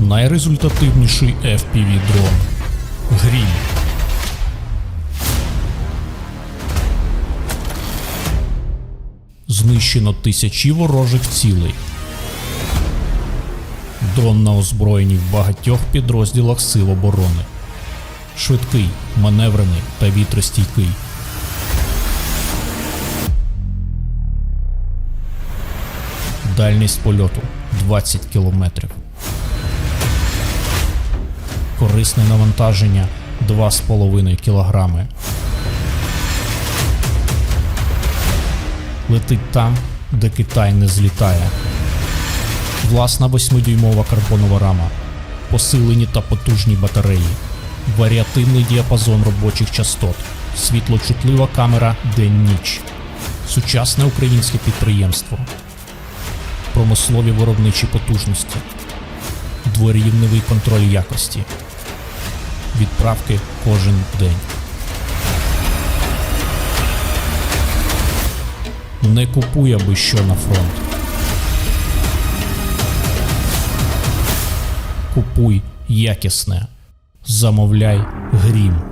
найрезультативніший FPV дрон Грім. Знищено тисячі ворожих цілей. Дрон на озброєнні в багатьох підрозділах Сил оборони. Швидкий, маневрений та вітростійкий. Дальність польоту 20 кілометрів. Корисне навантаження 2,5 кілограми. Летить там, де Китай не злітає. Власна 8-дюймова карбонова рама, посилені та потужні батареї, варіативний діапазон робочих частот, світлочутлива камера день-ніч, сучасне українське підприємство, промислові виробничі потужності, дворівневий контроль якості, відправки кожен день. Не купуй аби що на фронт. Купуй якісне. Замовляй грім.